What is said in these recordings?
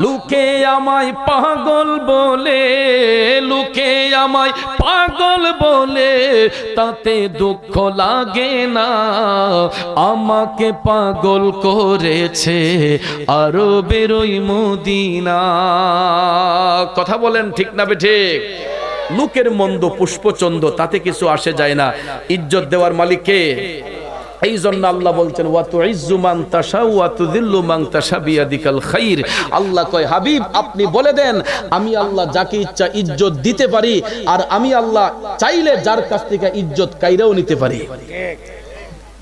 লুকে আমায় পাগল বলে, লুকে আমায় পাগল বলে, তাতে দুঃখ লাগে না। আমাকে পাগল করেছে আরও বেরোই মদিনা। কথা বলেন ঠিক না বে ঠিক লুকের মন্দ পুষ্পচন্দ তাতে কিছু আসে যায় না। ইজ্জত দেওয়ার মালিক কে? এই জন্য আল্লাহ বলছেন আল্লাহ কয়, হাবিব, আপনি বলে দেন, আমি আল্লাহ যাকে ইচ্ছা ইজ্জত দিতে পারি, আর আমি আল্লাহ চাইলে যার কাছ থেকে ইজ্জত কাইরাও নিতে পারি।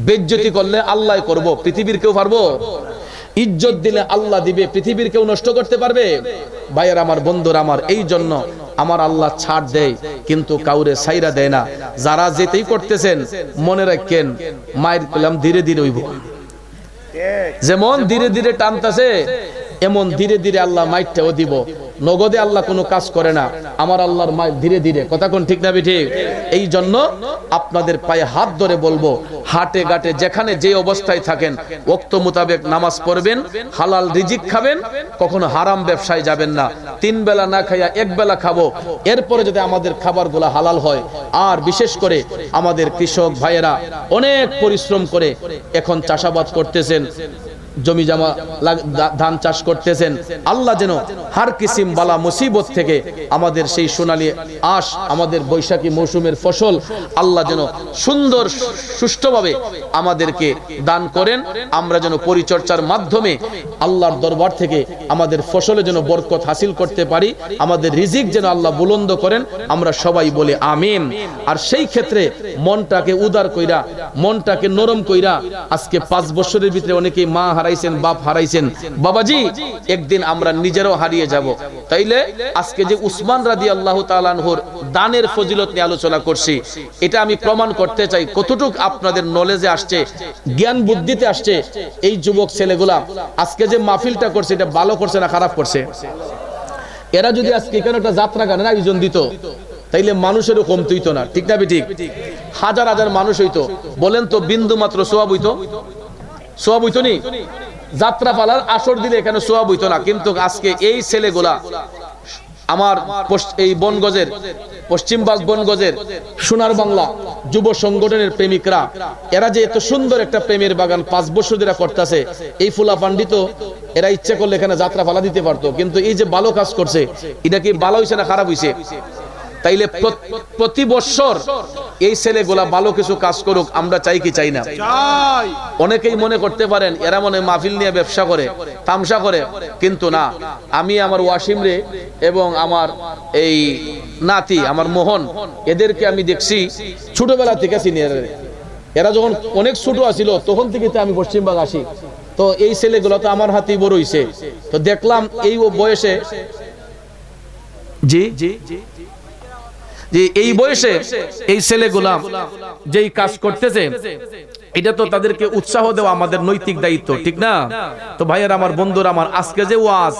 বেজ্জতি করলে আল্লাহ করব, পৃথিবীর কেউ পারব? ইজ্জত দিলে আল্লাহ দিবে, পৃথিবীর কেউ নষ্ট করতে পারবে? ভাইয়ের, আমার বন্ধুরা, আমার এই জন্য আমার আল্লাহ ছাড় দেয়, কিন্তু কাউরে সাইরা দেয় না। যারা যেতেই করতেছেন, মনে রাখেন, মায়ের কলাম ধীরে ধীরে হইব। যেমন ধীরে ধীরে টানতেছে, এমন ধীরে ধীরে আল্লাহ মাইটটাও দিব। নগদে আল্লাহ কোনো কাজ করে না। আমার আল্লাহর মাই ধীরে ধীরে। কথা কোন ঠিক না ঠিক এই জন্য আপনাদের পায়ে হাত ধরে বলব, হাটে গাটে যেখানে যে অবস্থায় থাকেন, ওক্ত মোতাবেক নামাজ পড়বেন, হালাল রিজিক খাবেন, কখনো হারাম ব্যবসায় যাবেন না। তিন বেলা না খাইয়া এক বেলা খাব। এরপরে যদি আমাদের খাবারগুলো হালাল হয়, আর বিশেষ করে আমাদের কৃষক ভাইয়েরা অনেক পরিশ্রম করে এখন চাষাবাদ করতেছেন। জমি জামা ধান চাষ করতেছেন। আল্লাহ যেন হার কিসিম বালা মুসিবত থেকে আমাদের সেই সোনালী আশ, আমাদের বৈশাখী মৌসুমের ফসল আল্লাহ যেন সুন্দর, সুষ্ঠুভাবে আমাদেরকে দান করেন। আমরা যেন পরিচর্যার মাধ্যমে আল্লাহর দরবার থেকে আমাদের ফসলে যেন বরকত হাসিল করতে পারি। আমাদের রিজিক যেন আল্লাহ বুলন্দ করেন। আমরা সবাই বলে আমিন। আর সেই ক্ষেত্রে মনটাকে উদার কইরা, মনটাকে নরম কইরা আজকে পাঁচ বছরের ভিতরে অনেকেই মা হারাইছেন, বাপ হারাইছেন। বাবাজি, একদিন আমরা নিজেরও হারিয়ে যাব। তাইলে আজকে যে উসমান রাদি আল্লাহ তালানহুর দানের ফজিলত নিয়ে আলোচনা করছি, এটা আমি প্রমাণ করতে চাই। কতটুক আপনাদের নলেজে আসছে, জ্ঞান বুদ্ধিতে আসছে এই যুবক ছেলেগুলা আজকে যে মাহফিলটা করছে, এটা ভালো করছে না খারাপ করছে? এরা যদি আজকে এখানে একটা যাত্রা গানের আয়োজন দিত, তাইলে মানুষেরও কমতে হইতো না। ঠিক না ঠিক হাজার হাজার মানুষ হইতো। বলেন তো বিন্দু মাত্র সোয়াব হইতো? সোয়াব হইতো নি? যাত্রা পালার আসর দিলে এখানে সোয়াব হইতো না। কিন্তু আজকে এই ছেলেগুলা, আমার এই বনগজের পশ্চিমবাগ বনগজের সোনার বাংলা যুব সংগঠনের প্রেমিকরা, এরা যে এত সুন্দর একটা প্রেমের বাগান পাঁচ বছর ধরে করতেছে, এই ফুলা পান্ডিত এরা ইচ্ছে করলে এখানে যাত্রা পালা দিতে পারতো। কিন্তু এই যে ভালো কাজ করছে, এটা কি ভালো হয়েছে না খারাপ হয়েছে তাইলে প্র- প্রতি বছর এই ছেলেগুলা ভালো কিছু কাজ করুক আমরা চাই কি চাই না? অনেকেই মনে করতে পারেন এরা মনে মাহফিল নিয়ে ব্যবসা করে তামসা করে কিন্তু না। আমি আমার ওয়াসিম রে এবং আমার এই নাতি আমার মোহন এদেরকে আমি দেখছি ছোটবেলা থেকে সিনিয়র এরা। যখন অনেক ছোট আছিল তখন থেকে তো আমি পশ্চিমবাগ আসি। তো এই ছেলেগুলো তো আমার হাতেই বড় হইছে। তো দেখলাম এই ও বয়সে জি জি? যে এই বয়সে এই ছেলেগুলা যেই কাজ করতেছে এটা তো তাদেরকে উৎসাহ দেওয়া আমাদের নৈতিক দায়িত্ব, ঠিক না? তো ভাইয়ের, আমার বন্ধুরা, আমার আজকে যে ওয়াজ,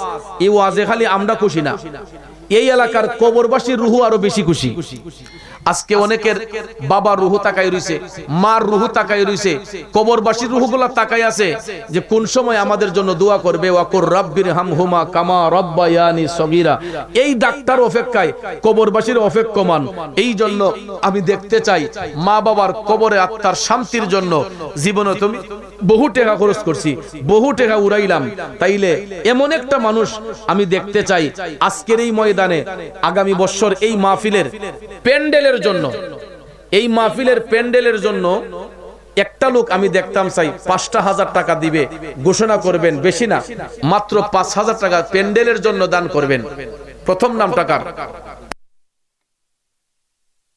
এই ওয়াজে খালি আমরা খুশি না। এই এলাকার কবরবাসীর রুহু আরও বেশি খুশি। আজকে অনেকের বাবার রুহু তাকাই রইছে, মার রুহু তাকাই রইছে, কবরবাসীর রুহুগুলা তাকাই আছে যে কোন সময় আমাদের জন্য দোয়া করবে, ওয়াকুর রাব্বির হামহুমা কামা রব্বায়ানি সগীরা। এই ডাক্তার অপেক্ষায়, কবরবাসীর অপেক্ষমান। এই জন্য আমি দেখতে চাই মা বাবার কবরে আত্মার শান্তির জন্য জীবনে তুমি বহু টাকা খরচ করছি, বহু টাকা উড়াইলাম। তাইলে এমন একটা মানুষ আমি দেখতে চাই আজকের এই ময়দানে, আগামী বছর এই মাহফিলের প্যান্ডেলের জন্য। এই মাহফিলের প্যান্ডেলের জন্য একটা লোক আমি দেখতাম চাই, পাঁচটা হাজার টাকা দিবে, ঘোষণা করবেন, বেশি না, মাত্র পাঁচ হাজার টাকা প্যান্ডেলের জন্য দান করবেন। প্রথম নাম টাকার